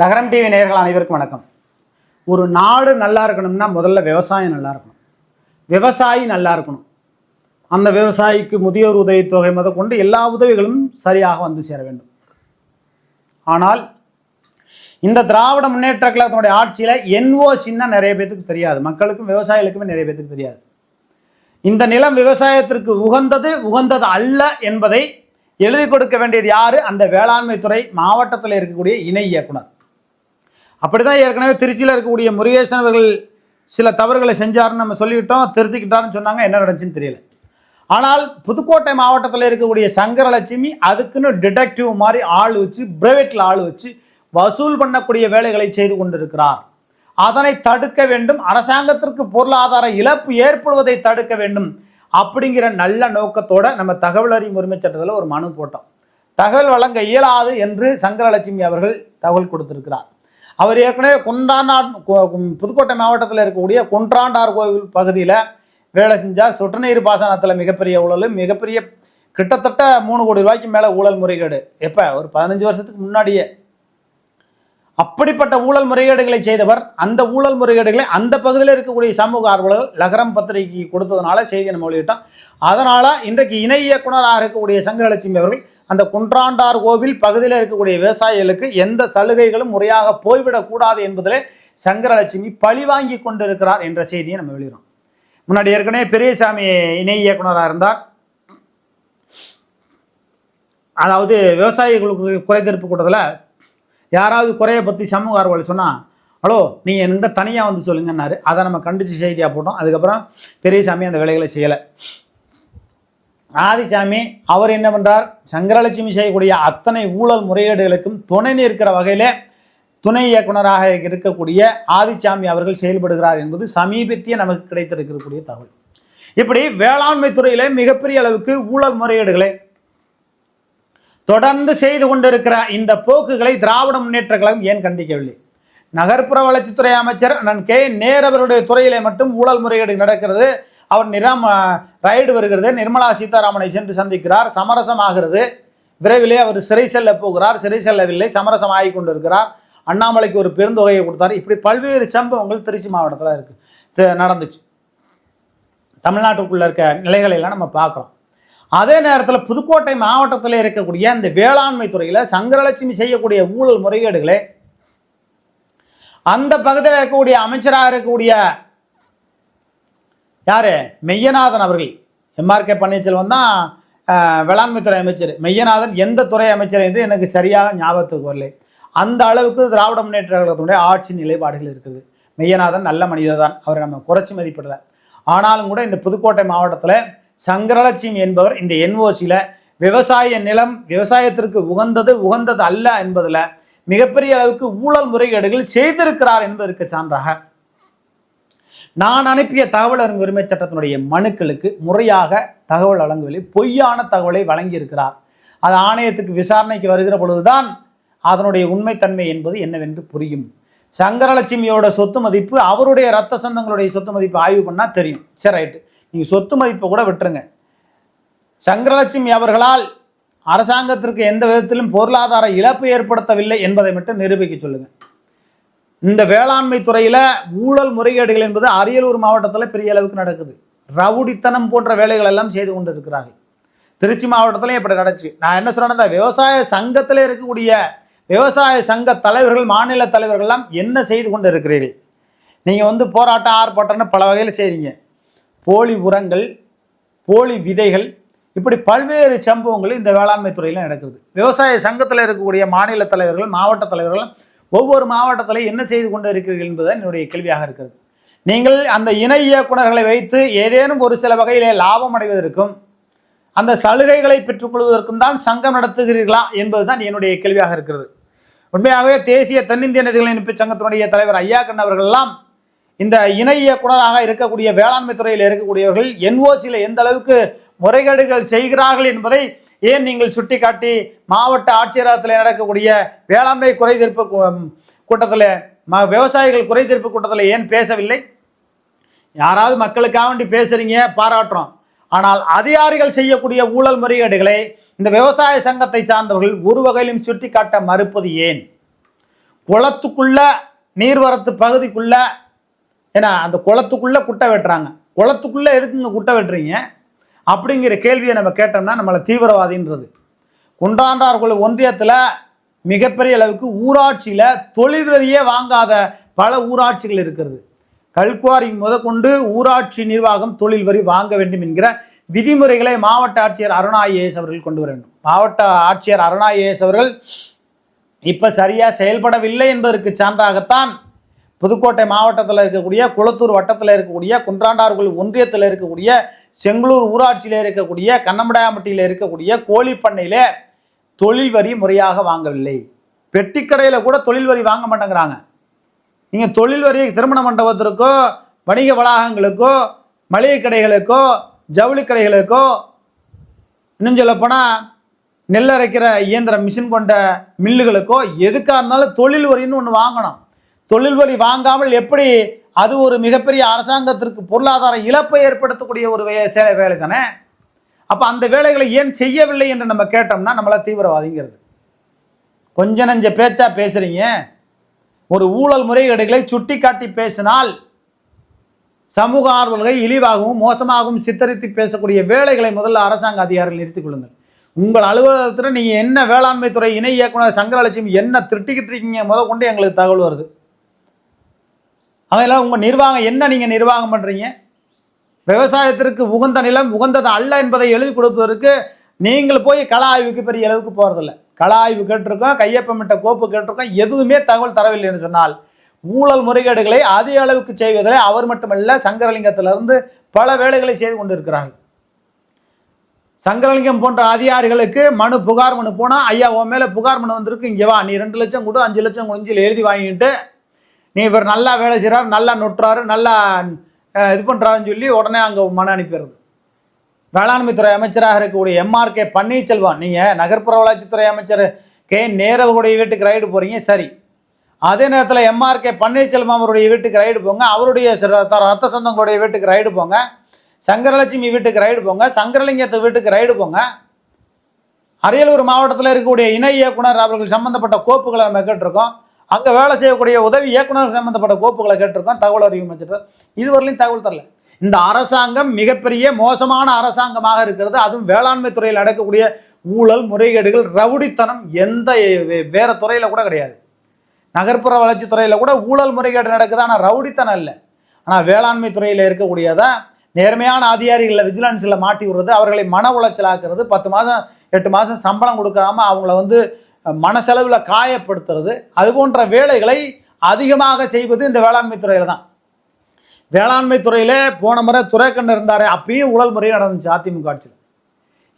நகரம் டிவி நேர்கள் அனைவருக்கும் வணக்கம். ஒரு நாடு நல்லா இருக்கணும்னா முதல்ல விவசாயம் நல்லா இருக்கணும். விவசாயி நல்லா இருக்கணும். அந்த விவசாயிக்கு முதியோர் உதவித்தொகை முத கொண்டு எல்லா உதவிகளும் சரியாக வந்து சேர வேண்டும். ஆனால் இந்த திராவிட முன்னேற்ற கழகத்தினுடைய ஆட்சியில் என்ஓசின்னா நிறைய பேத்துக்கு தெரியாது. மக்களுக்கும் விவசாயிகளுக்குமே நிறைய பேத்துக்கு தெரியாது. இந்த நிலம் விவசாயத்திற்கு உகந்தது உகந்தது அல்ல என்பதை எழுதி கொடுக்க வேண்டியது யாரு? அந்த வேளாண்மை துறை மாவட்டத்தில் இருக்கக்கூடிய இணை இயக்குனர். அப்படி தான் ஏற்கனவே திருச்சியில் இருக்கக்கூடிய முருகேசன் அவர்கள் சில தவறுகளை செஞ்சாருன்னு நம்ம சொல்லிவிட்டோம் திருத்திக்கிட்டாருன்னு சொன்னாங்க. என்ன நடந்துச்சுன்னு தெரியல. ஆனால் புதுக்கோட்டை மாவட்டத்தில் இருக்கக்கூடிய சங்கரலட்சுமி அதுக்குன்னு டிடெக்டிவ் மாதிரி ஆள் வச்சு பிரைவேட்டில் ஆள் வச்சு வசூல் பண்ணக்கூடிய வேலைகளை செய்து கொண்டிருக்கிறார். அதனை தடுக்க வேண்டும். அரசாங்கத்திற்கு பொருளாதார இழப்பு ஏற்படுவதை தடுக்க வேண்டும் அப்படிங்கிற நல்ல நோக்கத்தோட நம்ம தகவல் அறியும் உரிமை சட்டத்தில் ஒரு மனு போட்டோம். தகவல் வழங்க இயலாது என்று சங்கரலட்சுமி அவர்கள் தகவல் கொடுத்திருக்கிறார். அவர் ஏற்கனவே குன்றாண்டார் புதுக்கோட்டை மாவட்டத்தில் இருக்கக்கூடிய குன்றாண்டார் கோவில் பகுதியில் வேலை செஞ்சார். சொட்டு நீர் பாசனத்தில் மிகப்பெரிய ஊழல் மிகப்பெரிய கிட்டத்தட்ட மூணு கோடி ரூபாய்க்கு மேலே ஊழல் முறைகேடு. எப்போ? ஒரு பதினஞ்சு வருஷத்துக்கு முன்னாடியே. அப்படிப்பட்ட ஊழல் முறைகேடுகளை செய்தவர் அந்த ஊழல் முறைகேடுகளை அந்த பகுதியில் இருக்கக்கூடிய சமூக ஆர்வலர்கள் லகரம் பத்திரிகை கொடுத்ததுனால செய்தி நம்ம வெளியிட்டோம். அதனால் இன்றைக்கு இணை இயக்குனராக இருக்கக்கூடிய சங்கரலட்சுமி அவர்கள் அந்த குன்றாண்டார் கோவில் பகுதியில் இருக்கக்கூடிய விவசாயிகளுக்கு எந்த சலுகைகளும் முறையாக போய்விடக்கூடாது என்பதில் சங்கரலட்சுமி பழி வாங்கி கொண்டிருக்கிறார் என்ற செய்தியை நம்ம வெளியிடும் முன்னாடி ஏற்கனவே பெரியசாமி இணை இயக்குனராக இருந்தார். அதாவது விவசாயிகளுக்கு குறைதீர்ப்பு கூட்டத்தில் யாராவது குறையை பற்றி சமூக ஆர்வலர் சொன்னால் ஹலோ நீங்கள் என்கிட்ட தனியாக வந்து சொல்லுங்கன்னாரு. அதை நம்ம கண்டித்து செய்தியாக போட்டோம். அதுக்கப்புறம் பெரியசாமி அந்த வேலைகளை செய்யலை. ஆதிசாமி அவர் என்ன பண்ணுறார் சங்கரலட்சுமி செய்யக்கூடிய அத்தனை ஊழல் முறைகேடுகளுக்கும் துணை நிற்கிற வகையிலே துணை இயக்குனராக இருக்கக்கூடிய ஆதிசாமி அவர்கள் செயல்படுகிறார் என்பது சமீபத்திய நமக்கு கிடைத்திருக்கக்கூடிய தகவல். இப்படி வேளாண்மை துறையிலே மிகப்பெரிய அளவுக்கு ஊழல் முறையீடுகளை தொடர்ந்து செய்து கொண்டிருக்கிற இந்த போக்குகளை திராவிட முன்னேற்ற கழகம் ஏன் கண்டிக்கவில்லை? நகர்ப்புற வளர்ச்சித்துறை அமைச்சர் அண்ணன் கே. நேர் அவருடைய துறையிலே மட்டும் ஊழல் முறையீடு நடக்கிறது. அவர் நிராம ரைடு வருகிறது. நிர்மலா சீதாராமனை சென்று சந்திக்கிறார். சமரசமாகிறது. விரைவிலே அவர் சிறை செல்ல போகிறார். சிறை செல்லவில்லை. சமரசம் ஆகி கொண்டிருக்கிறார். அண்ணாமலைக்கு ஒரு பெருந்தொகையை கொடுத்தார். இப்படி பல்வேறு சம்பவங்கள் திருச்சி மாவட்டத்தில் இருக்குது நடந்துச்சு. தமிழ்நாட்டுக்குள்ளே இருக்க நிலைகளையெல்லாம் நம்ம பார்க்குறோம். அதே நேரத்தில் புதுக்கோட்டை மாவட்டத்தில் இருக்கக்கூடிய இந்த வேளாண்மை துறையில் சங்கரலட்சுமி செய்யக்கூடிய ஊழல் முறைகேடுகளை அந்த பகுதியில் இருக்கக்கூடிய அமைச்சராக இருக்கக்கூடிய யார்? மெய்யநாதன் அவர்கள். எம்ஆர்கே பன்னீர்செல்வம் தான் வேளாண்மைத்துறை அமைச்சர். மெய்யநாதன் எந்த துறை அமைச்சர் என்று எனக்கு சரியாக ஞாபகத்துக்கு வரலை. அந்த அளவுக்கு திராவிட முன்னேற்ற கழகத்தினுடைய ஆட்சி நிலைப்பாடுகள் இருக்குது. மெய்யநாதன் நல்ல மனிதர் தான். அவரை நம்ம குறைச்சி மதிப்பிடல. ஆனாலும் கூட இந்த புதுக்கோட்டை மாவட்டத்தில் சங்கரலட்சுமி என்பவர் இந்த என்ஓசியில் விவசாய நிலம் விவசாயத்திற்கு உகந்தது உகந்தது அல்ல என்பதில் மிகப்பெரிய அளவுக்கு ஊழல் முறைகேடுகள் செய்திருக்கிறார் என்பதற்கு சான்றாக நான் அனுப்பிய தகவல் அறிஞர் உரிமை சட்டத்தினுடைய மனுக்களுக்கு முறையாக தகவல் வழங்கவில்லை பொய்யான தகவலை வழங்கியிருக்கிறார். அது ஆணையத்துக்கு விசாரணைக்கு வருகிற பொழுதுதான் அதனுடைய உண்மைத்தன்மை என்பது என்னவென்று புரியும். சங்கரலட்சுமியோட சொத்து மதிப்பு அவருடைய ரத்த சொந்தங்களுடைய சொத்து மதிப்பு ஆய்வு பண்ணால் தெரியும். சரி ரைட்டு. நீங்கள் சொத்து மதிப்பை கூட விட்டுருங்க. சங்கரலட்சுமி அவர்களால் அரசாங்கத்திற்கு எந்த விதத்திலும் பொருளாதார இழப்பு ஏற்படுத்தவில்லை என்பதை மட்டும் நிரூபிக்க சொல்லுங்கள் இந்த வேளாண்மை துறையில் ஊழல் முறைகேடுகள் என்பது அரியலூர் மாவட்டத்தில் பெரிய அளவுக்கு நடக்குது. ரவுடித்தனம் போன்ற வேலைகள் எல்லாம் செய்து கொண்டு இருக்கிறார்கள் திருச்சி மாவட்டத்திலையும் இப்படி நடந்துச்சு. நான் என்ன சொல்றேன்னா விவசாய சங்கத்தில் இருக்கக்கூடிய விவசாய சங்க தலைவர்கள் மாநில தலைவர்கள்லாம் என்ன செய்து கொண்டு இருக்கிறீர்கள் நீங்கள் வந்து போராட்டம் ஆர்ப்பாட்டம்னு பல வகையில் செய்றீங்க. போலி உரங்கள் போலி விதைகள் இப்படி பல்வேறு சம்பவங்கள் இந்த வேளாண்மை துறையில் நடக்குது. விவசாய சங்கத்தில் இருக்கக்கூடிய மாநில தலைவர்கள் மாவட்ட தலைவர்கள் ஒவ்வொரு மாவட்டத்தில் என்ன செய்து கொண்டு இருக்கிறீர்கள் என்பது என்னுடைய கேள்வியாக இருக்கிறது. நீங்கள் அந்த இணை இயக்குனர்களை வைத்து ஏதேனும் ஒரு சில வகையிலே லாபம் அடைவதற்கும் அந்த சலுகைகளை பெற்றுக்கொள்வதற்கும் தான் சங்கம் நடத்துகிறீர்களா என்பதுதான் என்னுடைய கேள்வியாக இருக்கிறது. உண்மையாகவே தேசிய தென்னிந்திய நதிகள் இணைப்பு சங்கத்தினுடைய தலைவர் ஐயா கண்ணன் அவர்கள்லாம் இந்த இணை இயக்குனராக இருக்கக்கூடிய வேளாண்மை துறையில் இருக்கக்கூடியவர்கள் என்ஓசியில் எந்த அளவுக்கு முறைகேடுகள் செய்கிறார்கள் என்பதை ஏன் நீங்கள் சுட்டிக்காட்டி மாவட்ட ஆட்சியரகத்தில் நடக்கக்கூடிய வேளாண்மை குறைதீர்ப்பு கூட்டத்தில் ம விவசாயிகள் குறைதீர்ப்பு கூட்டத்தில் ஏன் பேசவில்லை? யாராவது மக்களுக்காக வேண்டி பேசுகிறீங்க பாராட்டுறோம். ஆனால் அதிகாரிகள் செய்யக்கூடிய ஊழல் முறைகேடுகளை இந்த விவசாய சங்கத்தை சார்ந்தவர்கள் ஒரு வகையிலும் சுட்டிக்காட்ட மறுப்பது ஏன்? குளத்துக்குள்ள நீர்வரத்து பகுதிக்குள்ள ஏன்னா அந்த குளத்துக்குள்ளே குட்டை வெட்டுறாங்க. குளத்துக்குள்ளே எதுக்குங்க குட்டை வெட்டுறீங்க? அப்படிங்கிற கேள்வியை நம்ம கேட்டோம்னா நம்மளை தீவிரவாதின்றது. குண்டாண்டார்குழு ஒன்றியத்தில் மிகப்பெரிய அளவுக்கு ஊராட்சியில் தொழில்வரியே வாங்காத பல ஊராட்சிகள் இருக்கிறது. கல்குவாரி முதற்கொண்டு ஊராட்சி நிர்வாகம் தொழில் வரி வாங்க வேண்டும் என்கிற விதிமுறைகளை மாவட்ட ஆட்சியர் அருணா ஐஏஎஸ் அவர்கள் கொண்டு வர வேண்டும். மாவட்ட ஆட்சியர் அருணா ஐஏஎஸ் அவர்கள் இப்போ சரியாக செயல்படவில்லை என்பதற்கு சான்றாகத்தான் புதுக்கோட்டை மாவட்டத்தில் இருக்கக்கூடிய குளத்தூர் வட்டத்தில் இருக்கக்கூடிய குன்றாண்டார்குள் ஒன்றியத்தில் இருக்கக்கூடிய செங்களூர் ஊராட்சியில் இருக்கக்கூடிய கண்ணமடையாம்பட்டியில் இருக்கக்கூடிய கோழிப்பண்ணையில் தொழில் வரி முறையாக வாங்கவில்லை. பெட்டிக்கடையில் கூட தொழில் வரி வாங்க மாட்டேங்கிறாங்க. நீங்கள் தொழில் வரி திருமண மண்டபத்திற்கோ வணிக வளாகங்களுக்கோ மளிகை கடைகளுக்கோ ஜவுளி கடைகளுக்கோ இன்னும் சொல்லப்போனால் நெல் அரைக்கிற இயந்திர மிஷின் கொண்ட மில்லுகளுக்கோ எதுக்காக இருந்தாலும் தொழில் வரின்னு ஒன்று வாங்கணும். தொழில் வலி வாங்காமல் எப்படி அது ஒரு மிகப்பெரிய அரசாங்கத்திற்கு பொருளாதார இழப்பை ஏற்படுத்தக்கூடிய ஒரு வே சேலை வேலை தானே அப்போ அந்த வேலைகளை ஏன் செய்யவில்லை என்று நம்ம கேட்டோம்னா நம்மளை தீவிரவாதிங்கிறது. கொஞ்ச நஞ்ச பேச்சா பேசுறீங்க. ஒரு ஊழல் முறைகேடுகளை சுட்டி காட்டி பேசினால் சமூக ஆர்வல்களை இழிவாகவும் மோசமாகவும் சித்தரித்து பேசக்கூடிய வேலைகளை முதல்ல அரசாங்க அதிகாரிகள் நிறுத்திக் கொள்ளுங்கள். உங்கள் அலுவலகத்தில் நீங்கள் என்ன வேளாண்மை துறை இணை இயக்குனர் சங்கரலட்சுமி என்ன திருட்டிக்கிட்டு இருக்கீங்க முத கொண்டு எங்களுக்கு தகவல் வருது. அதெல்லாம் உங்கள் நிர்வாகம் என்ன நீங்கள் நிர்வாகம் பண்ணுறீங்க விவசாயத்திற்கு உகந்த நிலம் உகந்தது அல்ல என்பதை எழுதி கொடுப்பதற்கு நீங்கள் போய் கள ஆய்வுக்கு பெரிய அளவுக்கு போகிறதில்ல கள ஆய்வு கேட்டிருக்கோம் கையொப்பமிட்ட கோப்பு கேட்டிருக்கோம் எதுவுமே தகவல் தரவில்லை என்று சொன்னால் ஊழல் முறைகேடுகளை அதிக அளவுக்கு செய்வதில் அவர் மட்டுமல்ல சங்கரலிங்கத்திலிருந்து பல வேலைகளை செய்து கொண்டிருக்கிறார்கள். சங்கரலிங்கம் போன்ற அதிகாரிகளுக்கு மனு புகார் மனு போனால் ஐயா உன் மேலே புகார் மனு வந்திருக்கு இங்கே வா நீ ரெண்டு லட்சம் கொடு அஞ்சு லட்சம் கொடுஞ்சு எழுதி வாங்கிட்டு நீ இவர் நல்லா வேலை செய்கிறார் நல்லா நொட்டுறாரு நல்லா இது பண்ணுறாருன்னு சொல்லி உடனே அங்கே மன அனுப்பிடுறது வேளாண்மைத்துறை அமைச்சராக இருக்கக்கூடிய எம்ஆர்கே பன்னீர்செல்வம் நீங்கள் நகர்ப்புற வளர்ச்சித்துறை அமைச்சர் கே நேரவருடைய வீட்டுக்கு ரைடு போகிறீங்க சரி. அதே நேரத்தில் எம்ஆர்கே பன்னீர்செல்வம் அவருடைய வீட்டுக்கு ரைடு போங்க அவருடைய ரத்த சொந்தங்களுடைய வீட்டுக்கு ரைடு போங்க சங்கரலட்சுமி வீட்டுக்கு ரைடு போங்க சங்கரலிங்கத்து வீட்டுக்கு ரைடு போங்க. அரியலூர் மாவட்டத்தில் இருக்கக்கூடிய இணை இயக்குனர் அவர்கள் சம்பந்தப்பட்ட கோப்புகளை நம்ம கேட்டிருக்கோம். அங்கே வேலை செய்யக்கூடிய உதவி இயக்குனர் சம்மந்தப்பட்ட கோப்புகளை கேட்டிருக்கோம் தகவல் அறிவு அமைச்சர் இதுவரையிலும் தகவல் தரல. இந்த அரசாங்கம் மிகப்பெரிய மோசமான அரசாங்கமாக இருக்கிறது. அதுவும் வேளாண்மை துறையில் நடக்கக்கூடிய ஊழல் முறைகேடுகள் ரவுடித்தனம் எந்த வே- வேற துறையில் கூட கிடையாது. நகர்ப்புற வளர்ச்சி துறையில் கூட ஊழல் முறைகேடு நடக்குது. ஆனால் ரவுடித்தனம் இல்லை. ஆனால் வேளாண்மை துறையில் இருக்கக்கூடியதான் நேர்மையான அதிகாரிகளை விஜிலன்ஸில் மாட்டி விடுறது அவர்களை மன உளைச்சலாக்குறது பத்து மாதம் எட்டு மாதம் சம்பளம் கொடுக்காம அவங்கள வந்து மனசெலவில் காயப்படுத்துறது அது போன்ற வேலைகளை அதிகமாக செய்வது இந்த வேளாண்மை துறையில் தான். வேளாண்மை துறையில் போன முறை துறைக்கண்ணு இருந்தார் அப்பயும் ஊழல் முறையும் நடந்துச்சு அதிமுக ஆட்சியில்.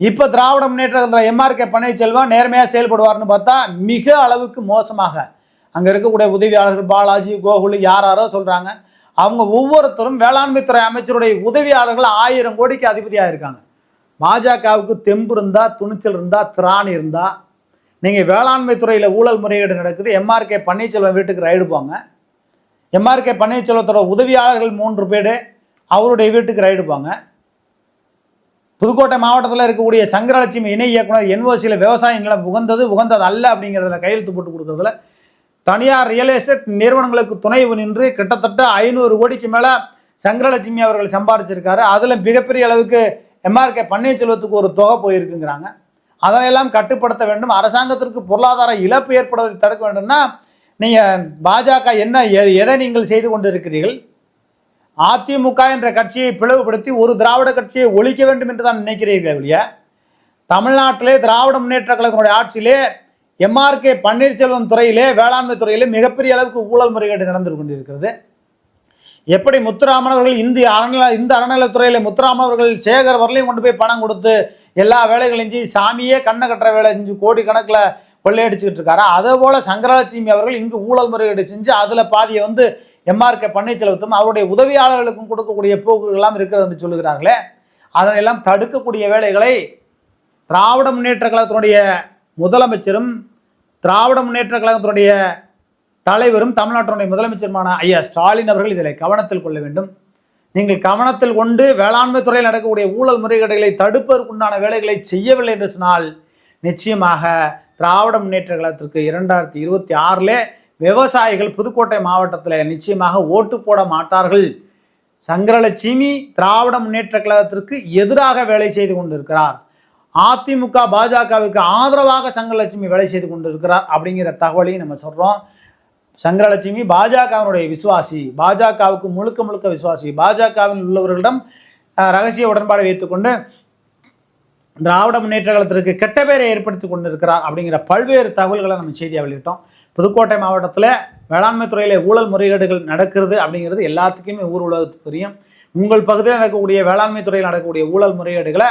இப்போ திராவிட முன்னேற்றத்தில் எம்ஆர்கே பன்னீர்செல்வம் நேர்மையாக செயல்படுவார்னு பார்த்தா மிக அளவுக்கு மோசமாக. அங்கே இருக்கக்கூடிய உதவியாளர்கள் பாலாஜி கோகுல் யார் யாரோ சொல்கிறாங்க அவங்க ஒவ்வொருத்தரும் வேளாண்மைத்துறை அமைச்சருடைய உதவியாளர்கள் ஆயிரம் கோடிக்கு அதிபதியாக இருக்காங்க பாஜகவுக்கு தெம்பு இருந்தால் துணிச்சல் இருந்தால் திராணி இருந்தால் நீங்கள் வேளாண்மை துறையில் ஊழல் முறைகேடு நடக்குது. எம்ஆர்கே பன்னீர்செல்வம் வீட்டுக்கு ரைடு போங்க. எம்ஆர்கே பன்னீர்செல்வத்தோட உதவியாளர்கள் மூன்று பேர் அவருடைய வீட்டுக்கு ரைடு போங்க. புதுக்கோட்டை மாவட்டத்தில் இருக்கக்கூடிய சங்கரலட்சுமி இணை இயக்குனர் என்ஓசியில் விவசாய நிலம் உகந்தது உகந்தது அல்ல அப்படிங்கிறதுல கையெழுத்து போட்டு கொடுக்குறதுல தனியார் ரியல் எஸ்டேட் நிறுவனங்களுக்கு துணைவு நின்று கிட்டத்தட்ட ஐநூறு கோடிக்கு மேலே சங்கரலட்சுமி அவர்கள் சம்பாதிச்சிருக்காரு. அதில் மிகப்பெரிய அளவுக்கு எம்ஆர்கே பன்னீர்செல்வத்துக்கு ஒரு தொகை போயிருக்குங்கிறாங்க. அதனையெல்லாம் கட்டுப்படுத்த வேண்டும். அரசாங்கத்திற்கு பொருளாதார இழப்பு ஏற்படுவதை தடுக்க வேண்டும்னா நீங்கள் பாஜக என்ன எ- எதை நீங்கள் செய்து கொண்டு இருக்கிறீர்கள் அதிமுக என்ற கட்சியை பிளவுபடுத்தி ஒரு திராவிட கட்சியை ஒழிக்க வேண்டும் என்று தான் நினைக்கிறீர்கள் ஒழிய தமிழ்நாட்டிலே திராவிட முன்னேற்ற கழகத்தினுடைய ஆட்சியிலே எம்ஆர்கே பன்னீர்செல்வம் துறையிலே வேளாண்மை துறையிலே மிகப்பெரிய அளவுக்கு ஊழல் முறைகேடு நடந்து கொண்டிருக்கிறது. எப்படி முத்துராமன் அவர்கள் இந்திய அறநில இந்த அறநிலைத்துறையில் முத்துராமன் அவர்கள் சேகர் வரலையும் கொண்டு போய் பணம் கொடுத்து எல்லா வேலைகளையும் செஞ்சு சாமியே கண்ணை கட்டுற வேலை செஞ்சு கோடி கணக்கில் கொள்ளையடிச்சுக்கிட்டு இருக்காரு? அதே போல் சங்கரலட்சுமி அவர்கள் இங்கு ஊழல் முறையீடு செஞ்சு அதில் பாதியை வந்து எம்ஆர்கே பன்னீர்செல்வத்தும் அவருடைய உதவியாளர்களுக்கும் கொடுக்கக்கூடிய போக்குகள்லாம் இருக்கிறது என்று சொல்லுகிறார்களே. அதனையெல்லாம் தடுக்கக்கூடிய வேலைகளை திராவிட முன்னேற்ற கழகத்தினுடைய முதலமைச்சரும் திராவிட முன்னேற்ற கழகத்தினுடைய தலைவரும் தமிழ்நாட்டினுடைய முதலமைச்சருமான ஐயா ஸ்டாலின் அவர்கள் இதில் கவனத்தில் கொள்ள வேண்டும். நீங்கள் கவனத்தில் கொண்டு வேளாண்மை துறையில் நடக்கக்கூடிய ஊழல் முறைகேடுகளை தடுப்பதற்குண்டான வேலைகளை செய்யவில்லை என்று சொன்னால் நிச்சயமாக திராவிட முன்னேற்ற கழகத்திற்கு இரண்டாயிரத்தி இருபத்தி ஆறில் விவசாயிகள் புதுக்கோட்டை மாவட்டத்தில் நிச்சயமாக ஓட்டு போட மாட்டார்கள். சங்கரலட்சுமி திராவிட முன்னேற்ற கழகத்திற்கு எதிராக வேலை செய்து கொண்டிருக்கிறார். அதிமுக பாஜகவுக்கு ஆதரவாக சங்கரலட்சுமி வேலை செய்து கொண்டிருக்கிறார் அப்படிங்கிற தகவலையும் நம்ம சொல்கிறோம் சங்கரலட்சுமி பாஜகவினுடைய விசுவாசி பாஜகவுக்கு முழுக்க முழுக்க விசுவாசி பாஜகவில் உள்ளவர்களிடம் ரகசிய உடன்பாடு வைத்துக்கொண்டு திராவிட முன்னேற்ற காலத்திற்கு கெட்ட பேரை ஏற்படுத்தி கொண்டிருக்கிறார் அப்படிங்கிற பல்வேறு தகவல்களை நம்ம செய்தியாக வெளியிட்டோம். புதுக்கோட்டை மாவட்டத்தில் வேளாண்மை துறையில் ஊழல் முறைகேடுகள் நடக்கிறது அப்படிங்கிறது எல்லாத்துக்குமே ஊர் உலகத்துக்கு தெரியும். உங்கள் பகுதியில் நடக்கக்கூடிய வேளாண்மை துறையில் நடக்கக்கூடிய ஊழல் முறைகேடுகளை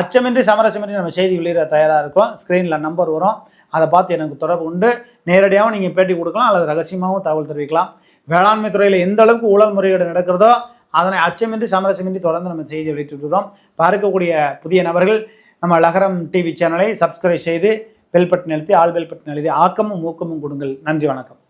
அச்சமின்றி சமரசமின்றி நம்ம செய்தி வெளியிட தயாராக இருக்கோம். ஸ்க்ரீனில் நம்பர் வரும். அதை பார்த்து எனக்கு தொடர்பு உண்டு. நேரடியாகவும் நீங்கள் பேட்டி கொடுக்கலாம் அல்லது ரகசியமாகவும் தகவல் தெரிவிக்கலாம். வேளாண்மை துறையில் எந்த அளவுக்கு ஊழல் முறைகேடு நடக்கிறதோ அதனை அச்சமின்றி சமரசமின்றி தொடர்ந்து நம்ம செய்தி வெளியிட்டுருக்கிறோம் பார்க்கக்கூடிய புதிய நபர்கள் நம்ம லகரம் டிவி சேனலை சப்ஸ்கிரைப் செய்து பெல் பட்டன் எழுதி ஆல் பெல் பட்டன் எழுதி ஆக்கமும் ஊக்கமும் கொடுங்கள். நன்றி வணக்கம்.